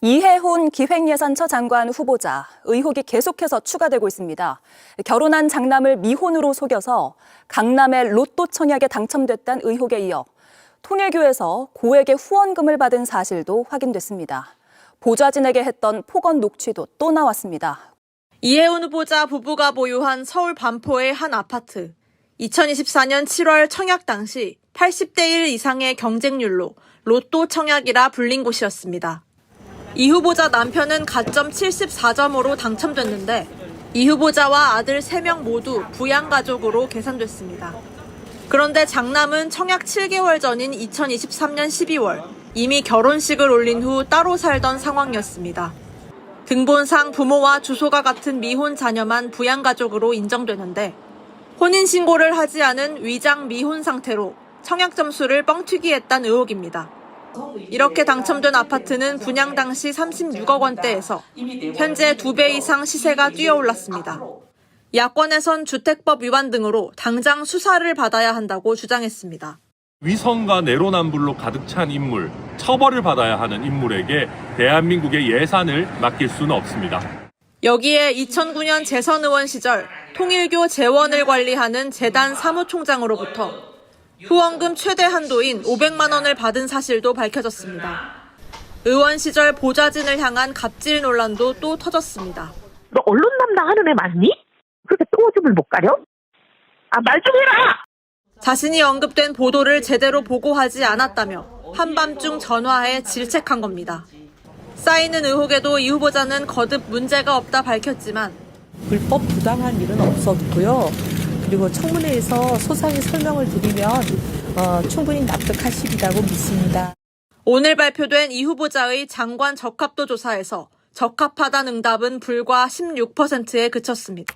이해훈 기획예산처 장관 후보자 의혹이 계속해서 추가되고 있습니다. 결혼한 장남을 미혼으로 속여서 강남의 로또 청약에 당첨됐다는 의혹에 이어 통일교에서 고액의 후원금을 받은 사실도 확인됐습니다. 보좌진에게 했던 폭언 녹취도 또 나왔습니다. 이혜훈 후보자 부부가 보유한 서울 반포의 한 아파트. 2024년 7월 청약 당시 80대 1 이상의 경쟁률로 로또 청약이라 불린 곳이었습니다. 이 후보자 남편은 가점 74점으로 당첨됐는데 이 후보자와 아들 3명 모두 부양가족으로 계산됐습니다. 그런데 장남은 청약 7개월 전인 2023년 12월 이미 결혼식을 올린 후 따로 살던 상황이었습니다. 등본상 부모와 주소가 같은 미혼 자녀만 부양가족으로 인정되는데 혼인신고를 하지 않은 위장 미혼 상태로 청약 점수를 뻥튀기했다는 의혹입니다. 이렇게 당첨된 아파트는 분양 당시 36억 원대에서 현재 2배 이상 시세가 뛰어올랐습니다. 야권에선 주택법 위반 등으로 당장 수사를 받아야 한다고 주장했습니다. 위선과 내로남불로 가득 찬 인물, 처벌을 받아야 하는 인물에게 대한민국의 예산을 맡길 수는 없습니다. 여기에 2009년 재선 의원 시절 통일교 재원을 관리하는 재단 사무총장으로부터 후원금 최대 한도인 500만 원을 받은 사실도 밝혀졌습니다. 의원 시절 보좌진을 향한 갑질 논란도 또 터졌습니다. 너 언론 담당하는 애 맞니? 그렇게 똥오줌을 못 가려? 아, 말 좀 해라! 자신이 언급된 보도를 제대로 보고하지 않았다며 한밤중 전화해 질책한 겁니다. 쌓이는 의혹에도 이 후보자는 거듭 문제가 없다 밝혔지만 불법 부당한 일은 없었고요. 그리고 청문회에서 소상히 설명을 드리면 어, 충분히 납득하시리라고 믿습니다. 오늘 발표된 이 후보자의 장관 적합도 조사에서 적합하다는 응답은 불과 16%에 그쳤습니다.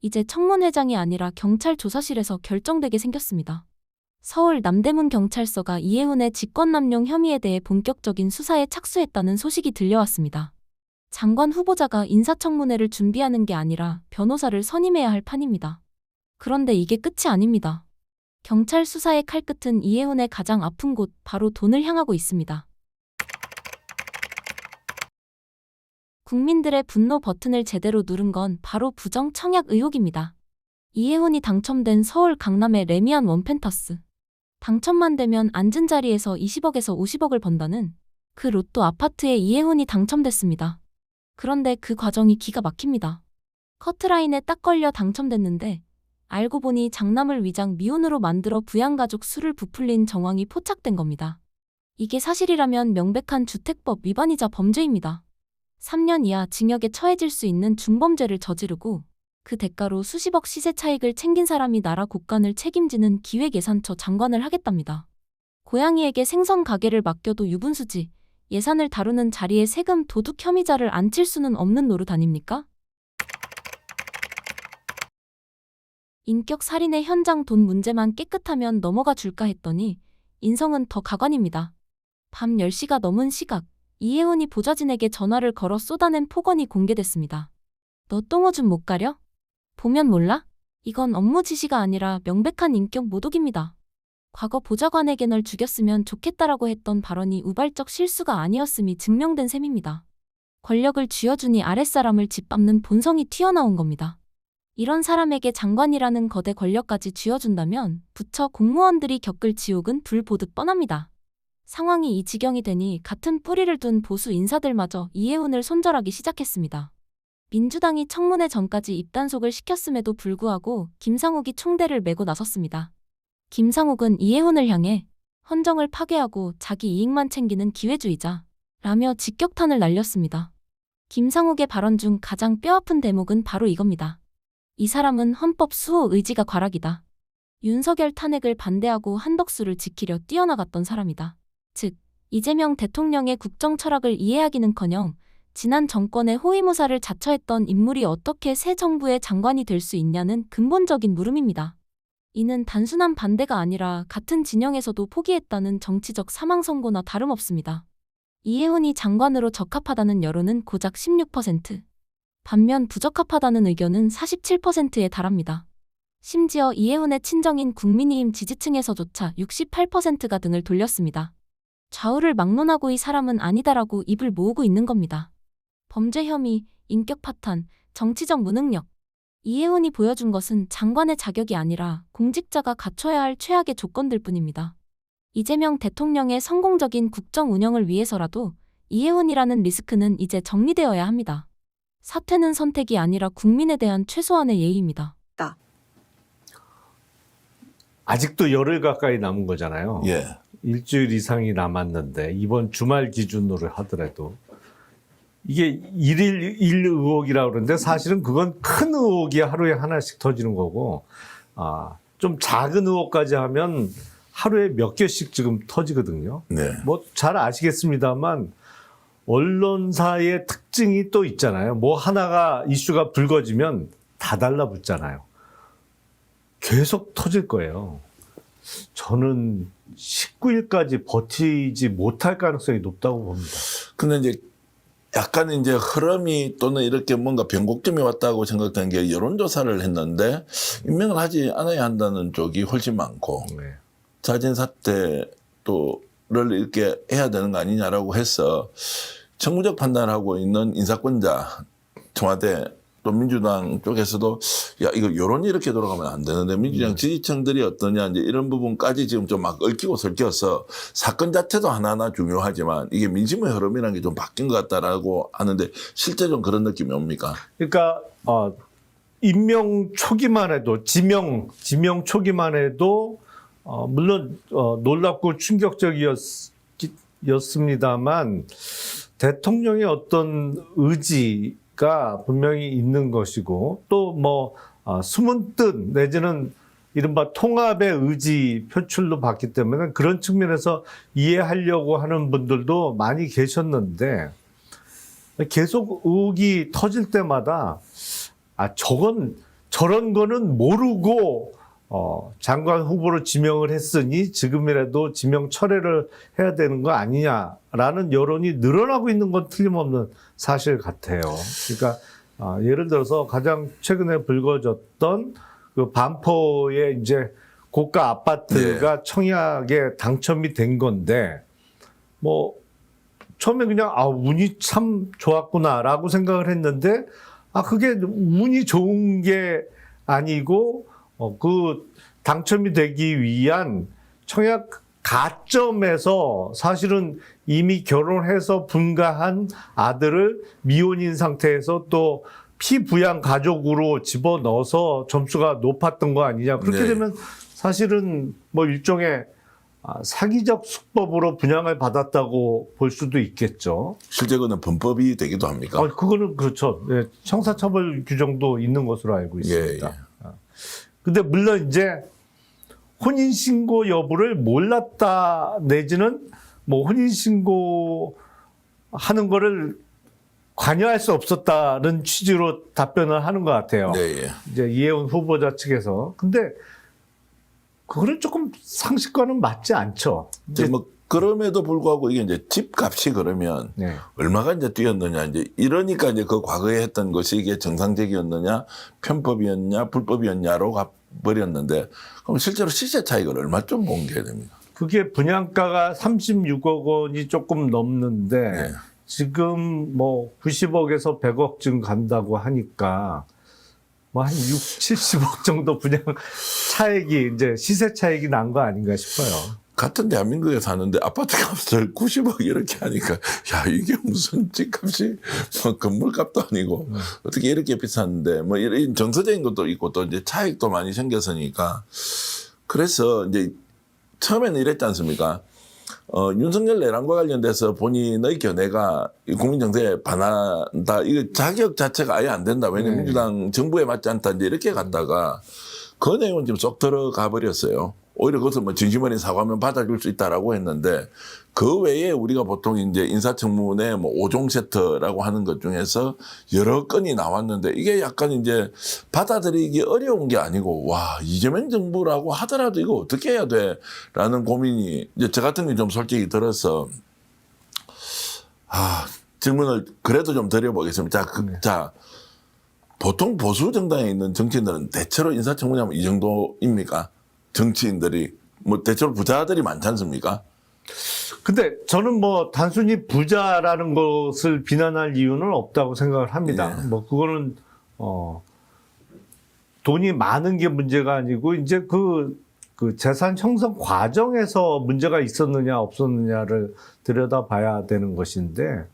이제 청문회장이 아니라 경찰 조사실에서 결정되게 생겼습니다. 서울 남대문 경찰서가 이해훈의 직권남용 혐의에 대해 본격적인 수사에 착수했다는 소식이 들려왔습니다. 장관 후보자가 인사청문회를 준비하는 게 아니라 변호사를 선임해야 할 판입니다. 그런데 이게 끝이 아닙니다. 경찰 수사의 칼끝은 이해훈의 가장 아픈 곳, 바로 돈을 향하고 있습니다. 국민들의 분노 버튼을 제대로 누른 건 바로 부정 청약 의혹입니다. 이해훈이 당첨된 서울 강남의 레미안 원펜터스. 당첨만 되면 앉은 자리에서 20억에서 50억을 번다는 그 로또 아파트에 이해훈이 당첨됐습니다. 그런데 그 과정이 기가 막힙니다. 커트라인에 딱 걸려 당첨됐는데 알고 보니 장남을 위장 미혼으로 만들어 부양가족 수를 부풀린 정황이 포착된 겁니다. 이게 사실이라면 명백한 주택법 위반이자 범죄입니다. 3년 이하 징역에 처해질 수 있는 중범죄를 저지르고 그 대가로 수십억 시세 차익을 챙긴 사람이 나라 국간을 책임지는 기획예산처 장관을 하겠답니다. 고양이에게 생선 가게를 맡겨도 유분수지 예산을 다루는 자리에 세금 도둑 혐의자를 앉힐 수는 없는 노릇 아닙니까? 인격 살인의 현장 돈 문제만 깨끗하면 넘어가 줄까 했더니 인성은 더 가관입니다. 밤 10시가 넘은 시각 이혜훈이 보좌진에게 전화를 걸어 쏟아낸 폭언이 공개됐습니다. 너 똥오줌 못 가려? 보면 몰라? 이건 업무 지시가 아니라 명백한 인격 모독입니다. 과거 보좌관에게 널 죽였으면 좋겠다라고 했던 발언이 우발적 실수가 아니었음이 증명된 셈입니다. 권력을 쥐어주니 아랫사람을 짓밟는 본성이 튀어나온 겁니다. 이런 사람에게 장관이라는 거대 권력까지 쥐어준다면 부처 공무원들이 겪을 지옥은 불보듯 뻔합니다. 상황이 이 지경이 되니 같은 뿌리를 둔 보수 인사들마저 이해훈을 손절하기 시작했습니다. 민주당이 청문회 전까지 입단속을 시켰음에도 불구하고 김상욱이 총대를 메고 나섰습니다. 김상욱은 이해훈을 향해 헌정을 파괴하고 자기 이익만 챙기는 기회주의자 라며 직격탄을 날렸습니다. 김상욱의 발언 중 가장 뼈아픈 대목은 바로 이겁니다. 이 사람은 헌법 수호 의지가 과락이다. 윤석열 탄핵을 반대하고 한덕수를 지키려 뛰어나갔던 사람이다. 즉, 이재명 대통령의 국정 철학을 이해하기는커녕 지난 정권의 호위무사를 자처했던 인물이 어떻게 새 정부의 장관이 될 수 있냐는 근본적인 물음입니다. 이는 단순한 반대가 아니라 같은 진영에서도 포기했다는 정치적 사망 선고나 다름없습니다. 이혜훈이 장관으로 적합하다는 여론은 고작 16%. 반면 부적합하다는 의견은 47%에 달합니다. 심지어 이혜훈의 친정인 국민의힘 지지층에서조차 68%가 등을 돌렸습니다. 좌우를 막론하고 이 사람은 아니다라고 입을 모으고 있는 겁니다. 범죄 혐의, 인격 파탄, 정치적 무능력. 이혜훈이 보여준 것은 장관의 자격이 아니라 공직자가 갖춰야 할 최악의 조건들 뿐입니다. 이재명 대통령의 성공적인 국정 운영을 위해서라도 이혜훈이라는 리스크는 이제 정리되어야 합니다. 사퇴는 선택이 아니라 국민에 대한 최소한의 예의입니다. 아직도 열흘 가까이 남은 거잖아요. 예. 일주일 이상이 남았는데 이번 주말 기준으로 하더라도 이게 일일 일 의혹이라고 그러는데 사실은 그건 큰 의혹이 하루에 하나씩 터지는 거고 아, 좀 작은 의혹까지 하면 하루에 몇 개씩 지금 터지거든요. 네. 뭐 잘 아시겠습니다만 언론사의 특징이 또 있잖아요. 뭐 하나가 이슈가 불거지면 다 달라붙잖아요. 계속 터질 거예요. 저는 19일까지 버티지 못할 가능성이 높다고 봅니다. 근데 이제 약간 이제 흐름이 또는 이렇게 뭔가 변곡점이 왔다고 생각된 게 여론조사를 했는데 임명을 하지 않아야 한다는 쪽이 훨씬 많고 네. 자진 사퇴 또를 이렇게 해야 되는 거 아니냐라고 해서 정무적 판단하고 있는 인사권자 청와대 또 민주당 쪽에서도 야 이거 여론이 이렇게 돌아가면 안 되는데 민주당 지지층들이 어떠냐 이제 이런 부분까지 지금 좀 막 얽히고 설켜서 사건 자체도 하나하나 중요하지만 이게 민심의 흐름이라는 게 좀 바뀐 것 같다라고 하는데 실제 좀 그런 느낌이 옵니까? 그러니까 어, 임명 초기만 해도 지명 지명 초기만 해도 어, 물론 어, 놀랍고 충격적이었습니다만 대통령의 어떤 의지 가 분명히 있는 것이고 또뭐 어, 숨은 뜻 내지는 이른바 통합의 의지 표출로 봤기 때문에 그런 측면에서 이해하려고 하는 분들도 많이 계셨는데 계속 의혹이 터질 때마다 아 저건 저런 거는 모르고 어, 장관 후보로 지명을 했으니 지금이라도 지명 철회를 해야 되는 거 아니냐라는 여론이 늘어나고 있는 건 틀림없는 사실 같아요. 그러니까 아, 예를 들어서 가장 최근에 불거졌던 그 반포의 이제 고가 아파트가 청약에 당첨이 된 건데 뭐 처음에 그냥 아 운이 참 좋았구나라고 생각을 했는데 아 그게 운이 좋은 게 아니고 어, 그 당첨이 되기 위한 청약 가점에서 사실은 이미 결혼해서 분가한 아들을 미혼인 상태에서 또 피부양 가족으로 집어 넣어서 점수가 높았던 거 아니냐 그렇게 네. 되면 사실은 뭐 일종의 아, 사기적 수법으로 분양을 받았다고 볼 수도 있겠죠. 실제 그는 범법이 되기도 합니까? 어, 그거는 그렇죠. 예, 형사처벌 규정도 있는 것으로 알고 있습니다. 예, 예. 아. 근데 물론 이제 혼인신고 여부를 몰랐다 내지는 뭐 혼인신고 하는 거를 관여할 수 없었다는 취지로 답변을 하는 것 같아요. 네, 예. 이제 이혜훈 후보자 측에서. 근데 그거는 조금 상식과는 맞지 않죠. 이제, 뭐 그럼에도 불구하고 이게 이제 집값이 그러면 네. 얼마가 이제 뛰었느냐 이제 이러니까 이제 그 과거에 했던 것이 이게 정상적이었느냐 편법이었냐 불법이었냐로 가버렸는데 그럼 실제로 시세 차익을 얼마쯤 본게 됩니까? 그게 분양가가 36억 원이 조금 넘는데 네. 지금 뭐 90억에서 100억쯤 간다고 하니까 뭐 한 6, 70억 정도 분양 차익이 이제 시세 차익이 난 거 아닌가 싶어요. 같은 대한민국에 사는데 아파트 값을 90억 이렇게 하니까 야 이게 무슨 집값이 뭐 건물값도 아니고 어떻게 이렇게 비싼데 뭐 이런 정서적인 것도 있고 또 이제 차익도 많이 생겼으니까 그래서 이제 처음에는 이랬지 않습니까? 어, 윤석열 내란과 관련돼서 본인의 견해가 이 국민 정세에 반한다. 이거 자격 자체가 아예 안 된다. 왜냐면 네. 민주당 정부에 맞지 않다. 이제 이렇게 갔다가 그 내용은 지금 쏙 들어가 버렸어요. 오히려 그것을 뭐 진심 어린 사과면 받아줄 수 있다라고 했는데 그 외에 우리가 보통 이제 인사청문회 뭐 5종 세트라고 하는 것 중에서 여러 건이 나왔는데 이게 약간 이제 받아들이기 어려운 게 아니고 와 이재명 정부라고 하더라도 이거 어떻게 해야 돼 라는 고민이 이제 저 같은 게 좀 솔직히 들어서 아 질문을 그래도 좀 드려보겠습니다. 자, 그, 자 보통 보수 정당에 있는 정치인들은 대체로 인사청문회 하면 이 정도입니까? 정치인들이 뭐 대체로 부자들이 많지 않습니까? 근데 저는 뭐 단순히 부자라는 것을 비난할 이유는 없다고 생각을 합니다. 예. 뭐 그거는 어 돈이 많은 게 문제가 아니고 이제 그, 그 재산 형성 과정에서 문제가 있었느냐 없었느냐를 들여다봐야 되는 것인데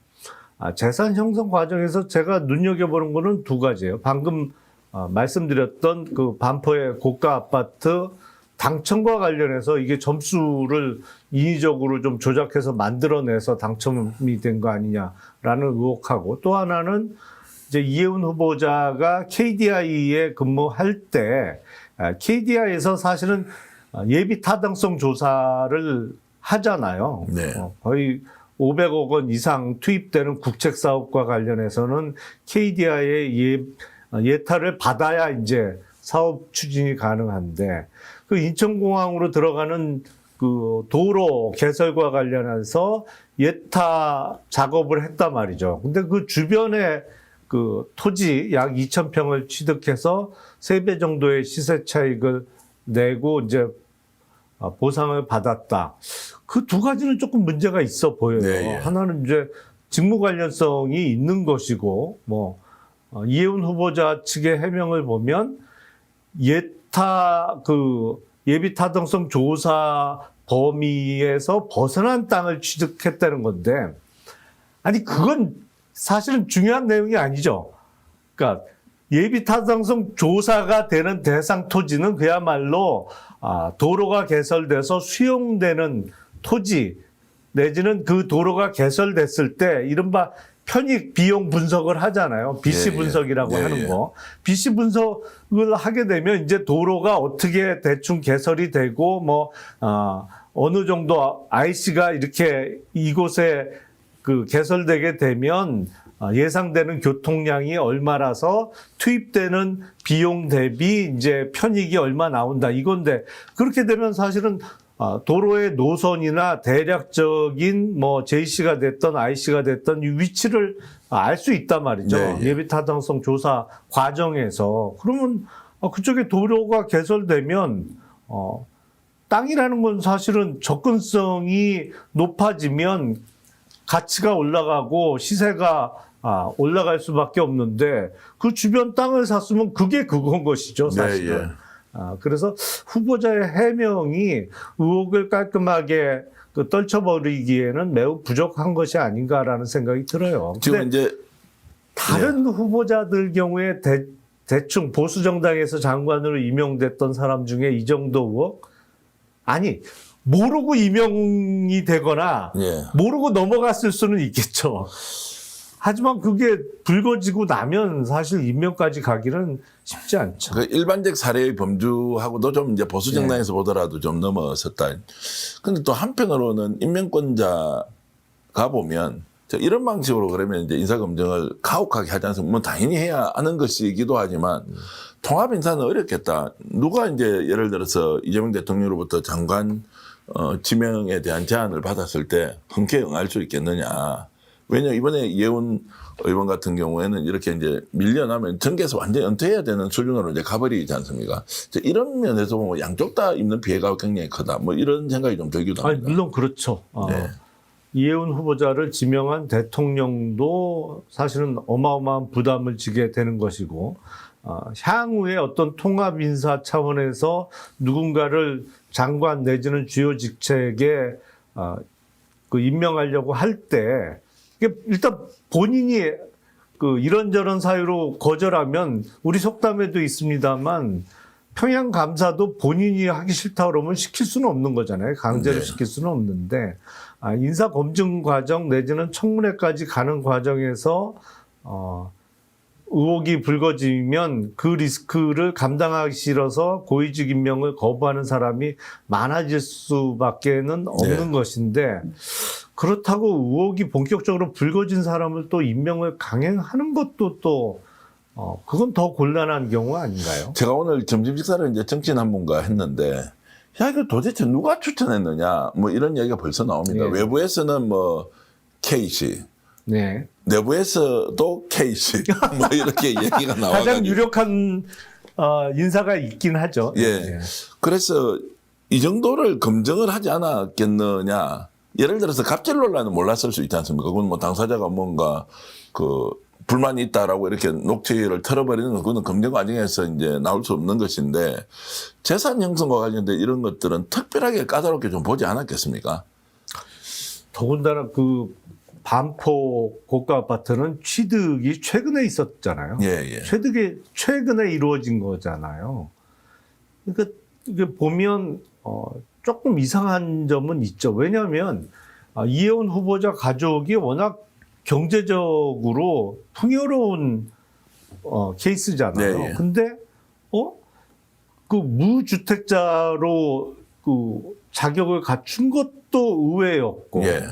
아, 재산 형성 과정에서 제가 눈여겨보는 거는 두 가지예요. 방금 아, 말씀드렸던 그 반포의 고가 아파트 당첨과 관련해서 이게 점수를 인위적으로 좀 조작해서 만들어내서 당첨이 된 거 아니냐라는 의혹하고 또 하나는 이제 이혜훈 후보자가 KDI에 근무할 때 아, KDI에서 사실은 아, 예비 타당성 조사를 하잖아요. 네. 어, 거의 500억 원 이상 투입되는 국책 사업과 관련해서는 KDI의 예, 예타를 받아야 이제 사업 추진이 가능한데 그 인천공항으로 들어가는 그 도로 개설과 관련해서 예타 작업을 했단 말이죠. 근데 그 주변에 그 토지 약 2,000평을 취득해서 3배 정도의 시세 차익을 내고 이제 어, 보상을 받았다. 그 두 가지는 조금 문제가 있어 보여요. 네, 예. 하나는 이제 직무 관련성이 있는 것이고, 뭐, 어, 이혜훈 후보자 측의 해명을 보면 예타, 그, 예비 타당성 조사 범위에서 벗어난 땅을 취득했다는 건데, 아니, 그건 사실은 중요한 내용이 아니죠. 그러니까 예비 타당성 조사가 되는 대상 토지는 그야말로 아, 도로가 개설돼서 수용되는 토지 내지는 그 도로가 개설됐을 때 이른바 편익 비용 분석을 하잖아요. BC 예, 예. 분석이라고 예, 하는 예. 거. BC 분석을 하게 되면 이제 도로가 어떻게 대충 개설이 되고 뭐 아, 어느 정도 IC가 이렇게 이곳에 그 개설되게 되면 아, 예상되는 교통량이 얼마라서 투입되는 비용 대비 이제 편익이 얼마 나온다 이건데 그렇게 되면 사실은 아, 도로의 노선이나 대략적인 뭐 JC가 됐던 IC가 됐던 이 위치를 알 수 있단 말이죠. 네, 예. 예비 타당성 조사 과정에서 그러면 어, 그쪽에 도로가 개설되면 어, 땅이라는 건 사실은 접근성이 높아지면 가치가 올라가고 시세가 아, 올라갈 수밖에 없는데 그 주변 땅을 샀으면 그게 그건 것이죠, 네, 사실은. 예. 아, 그래서 후보자의 해명이 의혹을 깔끔하게 그 떨쳐버리기에는 매우 부족한 것이 아닌가라는 생각이 들어요. 지금 이제 다른 후보자들 경우에 대, 대충 보수 정당에서 장관으로 임명됐던 사람 중에 이 정도 의혹 아니 모르고 임명이 되거나 예. 모르고 넘어갔을 수는 있겠죠. 하지만 그게 불거지고 나면 사실 임명까지 가기는 쉽지 않죠. 그 일반적 사례의 범주하고도 좀 이제 보수 네. 정당에서 보더라도 좀 넘어섰다. 근데 또 한편으로는 임명권자가 보면 저 이런 방식으로 그러면 이제 인사 검증을 가혹하게 하지 않습니까? 뭐 당연히 해야 하는 것이기도 하지만 통합 인사는 어렵겠다. 누가 이제 예를 들어서 이재명 대통령으로부터 장관 어, 지명에 대한 제안을 받았을 때 흔쾌히 응할 수 있겠느냐. 왜냐 이번에 이혜훈 의원 같은 경우에는 이렇게 이제 밀려나면 정계에서 완전히 은퇴해야 되는 수준으로 이제 가버리지 않습니까? 이런 면에서 보면 양쪽 다 입는 피해가 굉장히 크다. 뭐 이런 생각이 좀 들기도 아니, 합니다. 물론 그렇죠. 어, 네. 이혜훈 후보자를 지명한 대통령도 사실은 어마어마한 부담을 지게 되는 것이고, 어, 향후에 어떤 통합 인사 차원에서 누군가를 장관 내지는 주요 직책에 어, 그 임명하려고 할 때, 일단 본인이 그 이런저런 사유로 거절하면 우리 속담에도 있습니다만 평양 감사도 본인이 하기 싫다 그러면 시킬 수는 없는 거잖아요. 강제로 네. 시킬 수는 없는데 아, 인사 검증 과정 내지는 청문회까지 가는 과정에서 어, 의혹이 불거지면 그 리스크를 감당하기 싫어서 고위직 임명을 거부하는 사람이 많아질 수밖에는 없는 네. 것인데 그렇다고 의혹이 본격적으로 불거진 사람을 또 임명을 강행하는 것도 또 어, 그건 더 곤란한 경우 아닌가요? 제가 오늘 점심 식사를 이제 정치인 한 분과 했는데 야 이거 도대체 누가 추천했느냐 뭐 이런 얘기가 벌써 나옵니다. 예. 외부에서는 뭐 K 씨, 네. 내부에서도 K 씨, 뭐 이렇게 얘기가 나와가지고 가장 유력한 어, 인사가 있긴 하죠. 예. 그래서 이 정도를 검증을 하지 않았겠느냐. 예를 들어서 갑질 논란은 몰랐을 수 있지 않습니까? 그건 뭐 당사자가 뭔가 그 불만이 있다라고 이렇게 녹취를 털어버리는 건 그거는 검증 과정에서 이제 나올 수 없는 것인데 재산 형성과 관련된 이런 것들은 특별하게 까다롭게 좀 보지 않았겠습니까? 더군다나 그 반포 고가 아파트는 취득이 최근에 있었잖아요. 예, 예. 최근에 최근에 이루어진 거잖아요. 그러니까 이게 보면 어, 조금 이상한 점은 있죠. 왜냐하면 아, 이혜원 후보자 가족이 워낙 경제적으로 풍요로운 어, 케이스잖아요. 네, 예. 근데 어? 그 무주택자로 그 자격을 갖춘 것도 의외였고 예.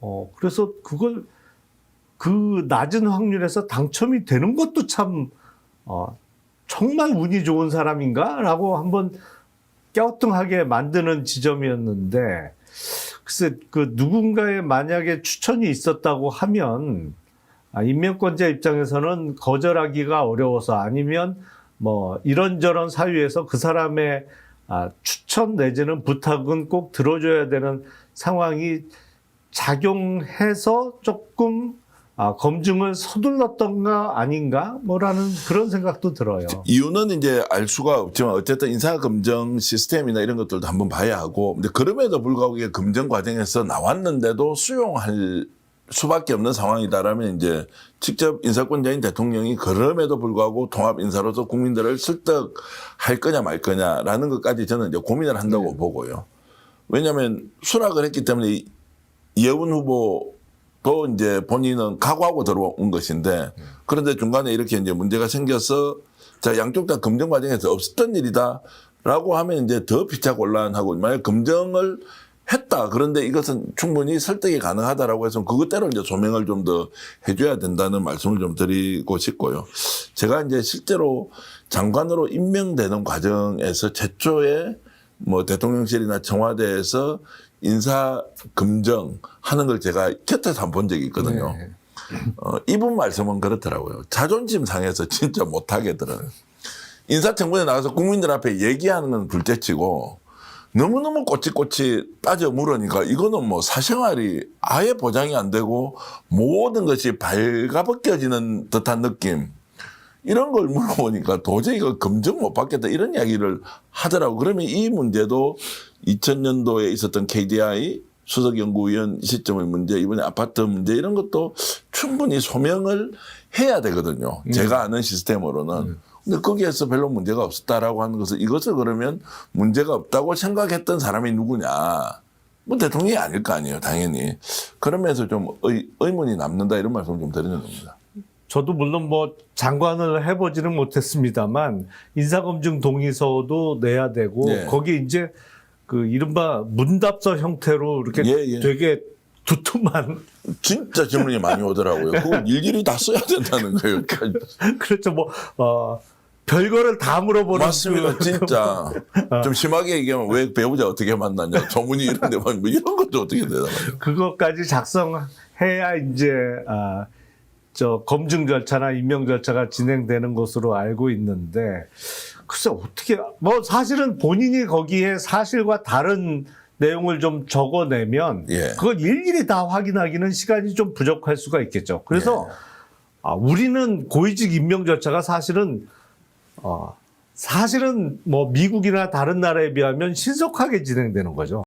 어, 그래서 그걸 그 낮은 확률에서 당첨이 되는 것도 참, 어, 정말 운이 좋은 사람인가? 라고 한번 갸우뚱하게 만드는 지점이었는데, 글쎄, 그 누군가의 만약에 추천이 있었다고 하면, 아, 임명권자 입장에서는 거절하기가 어려워서 아니면 뭐 이런저런 사유에서 그 사람의 아, 추천 내지는 부탁은 꼭 들어줘야 되는 상황이 작용해서 조금 아, 검증을 서둘렀던 가 아닌가 뭐라는 그런 생각도 들어요. 이유는 이제 알 수가 없지만 어쨌든 인사 검증 시스템이나 이런 것들도 한번 봐야 하고 근데 그럼에도 불구하고 이게 검증 과정에서 나왔는데도 수용할 수밖에 없는 상황이다라면 이제 직접 인사권자인 대통령이 그럼에도 불구하고 통합 인사로서 국민들을 설득할 거냐 말 거냐라는 것까지 저는 이제 고민을 한다고 보고요. 왜냐하면 수락을 했기 때문에 이- 이혜원 후보 도 이제 본인은 각오하고 들어온 것인데 그런데 중간에 이렇게 이제 문제가 생겨서 자 양쪽 다 검증 과정에서 없었던 일이다라고 하면 이제 더 피차곤란하고 만약 검증을 했다 그런데 이것은 충분히 설득이 가능하다라고 해서 그것대로 이제 조명을 좀 더 해줘야 된다는 말씀을 좀 드리고 싶고요. 제가 이제 실제로 장관으로 임명되는 과정에서 최초에 뭐 대통령실이나 청와대에서 인사 검증하는 걸 제가 곁에서 한번 적이 있거든요. 네. 어, 이분 말씀은 그렇더라고요. 자존심 상해서 진짜 못하겠더라고요. 인사청문회 나가서 국민들 앞에 얘기하는 건 둘째치고 너무너무 꼬치꼬치 따져 물으니까 이거는 뭐 사생활이 아예 보장이 안 되고 모든 것이 발가벗겨지는 듯한 느낌. 이런 걸 물어보니까 도저히 이거 검증 못 받겠다 이런 이야기를 하더라고. 그러면 이 문제도 2000년도에 있었던 KDI 수석연구위원 시점의 문제, 이번에 아파트 문제 이런 것도 충분히 소명을 해야 되거든요. 제가 아는 시스템으로는. 근데 거기에서 별로 문제가 없었다라고 하는 것은 이것을 그러면 문제가 없다고 생각했던 사람이 누구냐. 뭐 대통령이 아닐 거 아니에요, 당연히. 그러면서 좀 의, 의문이 남는다 이런 말씀 좀 드리는 겁니다. 저도 물론 뭐 장관을 해보지는 못했습니다만 인사검증 동의서도 내야 되고 예. 거기 이제 그 이른바 문답서 형태로 이렇게 예, 예. 되게 두툼한 진짜 질문이 많이 오더라고요. 그거 일일이 다 써야 된다는 거예요. 그렇죠 뭐 어, 별거를 다 물어보는 맞습니다. 그- 진짜. 좀 심하게 얘기하면 왜 배우자 어떻게 만났냐. 조문이 이런 데 보면 뭐 이런 것도 어떻게 되나요? 그것까지 작성해야 이제 아, 저 검증 절차나 임명 절차가 진행되는 것으로 알고 있는데 글쎄 어떻게 뭐 사실은 본인이 거기에 사실과 다른 내용을 좀 적어내면 예. 그걸 일일이 다 확인하기는 시간이 좀 부족할 수가 있겠죠. 그래서 아, 우리는 고위직 임명 절차가 사실은 어, 사실은 뭐 미국이나 다른 나라에 비하면 신속하게 진행되는 거죠.